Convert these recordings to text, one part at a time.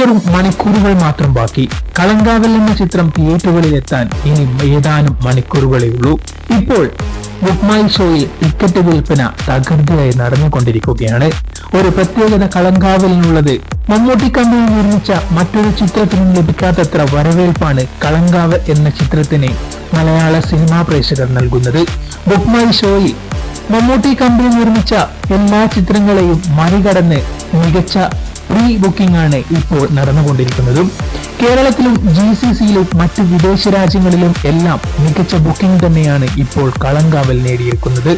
വെറും മണിക്കൂറുകൾ മാത്രം ബാക്കി. കളങ്കാവൽ എന്ന ചിത്രം തിയേറ്ററുകളിൽ എത്താൻ ഇനി ഏതാനും മണിക്കൂറുകളേ ഉള്ളൂ. ഇപ്പോൾ ബുക്മൈ ഷോയിൽ ടിക്കറ്റ് വിൽപ്പന തകൃതിയായി നടന്നുകൊണ്ടിരിക്കുകയാണ്. ഒരു പ്രത്യേകത കളങ്കാവലിനുള്ളത് മമ്മൂട്ടി കമ്പനി നിർമ്മിച്ച മറ്റൊരു ചിത്രത്തിനും ലഭിക്കാത്തത്ര വരവേൽപ്പാണ് കളങ്കാവൽ എന്ന ചിത്രത്തിന് മലയാള സിനിമാ പ്രേക്ഷകർ നൽകുന്നത്. ബുക്മൈ ഷോയിൽ മമ്മൂട്ടി കമ്പനി നിർമ്മിച്ച എല്ലാ ചിത്രങ്ങളെയും മറികടന്ന് മികച്ച പ്രീ ബുക്കിംഗ് ആണ് ഇപ്പോൾ നടന്നുകൊണ്ടിരിക്കുന്നതും. കേരളത്തിലും ജി സി സിയിലും മറ്റ് വിദേശ രാജ്യങ്ങളിലും എല്ലാം മികച്ച ബുക്കിംഗ് തന്നെയാണ് ഇപ്പോൾ കളങ്കാവൽ നേടിയിരിക്കുന്നത്.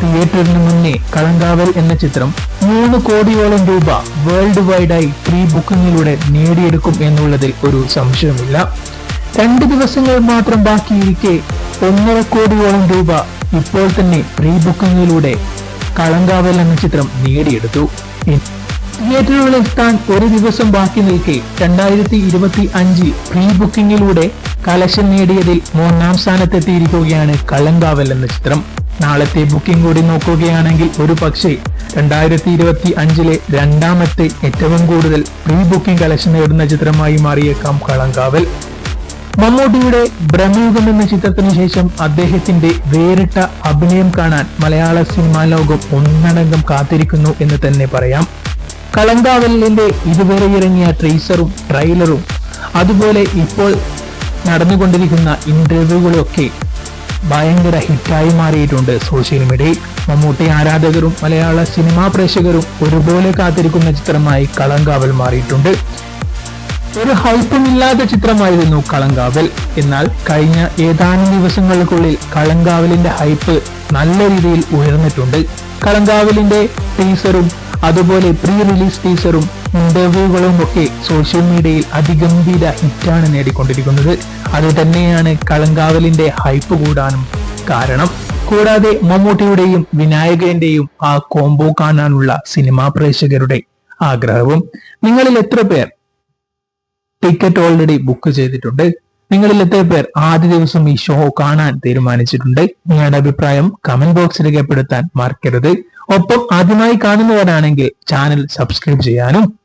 തിയേറ്ററിന് മുന്നേ കളങ്കാവൽ എന്ന ചിത്രം മൂന്ന് കോടിയോളം രൂപ വേൾഡ് വൈഡായി പ്രീ ബുക്കിംഗിലൂടെ നേടിയെടുക്കും എന്നുള്ളതിൽ ഒരു സംശയമില്ല രണ്ട് ദിവസങ്ങൾ മാത്രം ബാക്കിയിരിക്കെ ഒന്നര കോടിയോളം രൂപ ഇപ്പോൾ തന്നെ പ്രീ ബുക്കിംഗിലൂടെ കളങ്കാവൽ എന്ന ചിത്രം നേടിയെടുത്തു. തിയേറ്ററുകളിൽ എത്താൻ ഒരു ദിവസം ബാക്കി നിൽക്കെ രണ്ടായിരത്തി ഇരുപത്തി അഞ്ച് പ്രീ ബുക്കിംഗിലൂടെ കലക്ഷൻ നേടിയതിൽ മൂന്നാം സ്ഥാനത്തെത്തിയിരിക്കുകയാണ് കളങ്കാവൽ എന്ന ചിത്രം. നാളത്തെ ബുക്കിംഗ് കൂടി നോക്കുകയാണെങ്കിൽ ഒരു പക്ഷേ രണ്ടായിരത്തി ഇരുപത്തി അഞ്ചിലെ രണ്ടാമത്തെ ഏറ്റവും കൂടുതൽ പ്രീ ബുക്കിംഗ് കലക്ഷൻ നേടുന്ന ചിത്രമായി മാറിയേക്കാം കളങ്കാവൽ മമ്മൂട്ടിയുടെ ബ്രഹ്മയുഗം എന്ന ചിത്രത്തിന് ശേഷം അദ്ദേഹത്തിന്റെ വേറിട്ട അഭിനയം കാണാൻ മലയാള സിനിമാ ലോകം ഒന്നടങ്കം കാത്തിരിക്കുന്നു എന്ന് തന്നെ പറയാം. കളങ്കാവലിന്റെ ഇതുവരെ ഇറങ്ങിയ ട്രെയ്സറും ട്രെയിലറും അതുപോലെ ഇപ്പോൾ നടന്നുകൊണ്ടിരിക്കുന്ന ഇന്റർവ്യൂകളും ഒക്കെ ഭയങ്കര ഹിറ്റായി മാറിയിട്ടുണ്ട് സോഷ്യൽ മീഡിയയിൽ മമ്മൂട്ടി ആരാധകരും മലയാള സിനിമാ പ്രേക്ഷകരും ഒരുപോലെ കാത്തിരിക്കുന്ന ചിത്രമായി കളങ്കാവൽ മാറിയിട്ടുണ്ട്. ഒരു ഹൈപ്പുമില്ലാത്ത ചിത്രമായിരുന്നു കളങ്കാവൽ എന്നാൽ കഴിഞ്ഞ ഏതാനും ദിവസങ്ങൾക്കുള്ളിൽ കളങ്കാവലിന്റെ ഹൈപ്പ് നല്ല രീതിയിൽ ഉയർന്നിട്ടുണ്ട്. കളങ്കാവലിന്റെ ടീസറും അതുപോലെ പ്രീ റിലീസ് ടീസറും ഇന്റർവ്യൂകളും ഒക്കെ സോഷ്യൽ മീഡിയയിൽ അതിഗംഭീര ഹിറ്റാണ് നേടിക്കൊണ്ടിരിക്കുന്നത്. അത് തന്നെയാണ് കളങ്കാവലിന്റെ ഹൈപ്പ് കൂടാനും കാരണം. കൂടാതെ മമ്മൂട്ടിയുടെയും വിനായകന്റെയും ആ കോംബോ കാണാനുള്ള സിനിമാ പ്രേക്ഷകരുടെ ആഗ്രഹവും നിങ്ങളിൽ എത്ര പേർ ടിക്കറ്റ് ഓൾറെഡി ബുക്ക് ചെയ്തിട്ടുണ്ട്? നിങ്ങളിൽ എത്ര പേർ ആദ്യ ദിവസം ഈ ഷോ കാണാൻ തീരുമാനിച്ചിട്ടുണ്ട്. നിങ്ങളുടെ അഭിപ്രായം കമന്റ് ബോക്സിൽ രേഖപ്പെടുത്താൻ മറക്കരുത്. ഒപ്പം ആദ്യമായി കാണുന്നവരാണെങ്കിൽ ചാനൽ സബ്സ്ക്രൈബ് ചെയ്യാനും